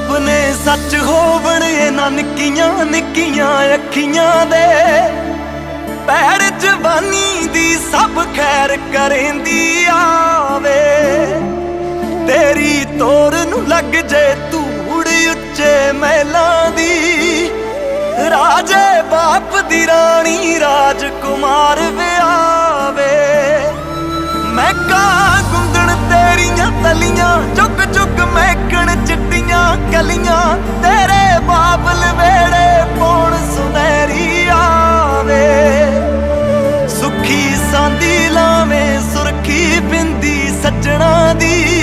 ਸੁਪਨੇ ਸੱਚ ਹੋਵਣ ਇਹ ਨਿੱਕੀਆਂ ਨਿੱਕੀਆਂ ਅੱਖੀਆਂ ਦੇ ਪੈੜ ਜਵਾਨੀ ਦੀ ਸਭ ਖੈਰ ਕਰੇਂਦੀ ਆਵੇ। ਤੇਰੀ ਤੋਰ ਨੂੰ ਲੱਗ ਜੇ ਧੂੜ ਉੱਚੇ ਮਹਿਲਾਂ ਦੀ, ਰਾਜੇ ਬਾਪ ਦੀ ਰਾਣੀ ਰਾਜਕੁਮਾਰ ਵਿਆਵੇ সাড়া দিই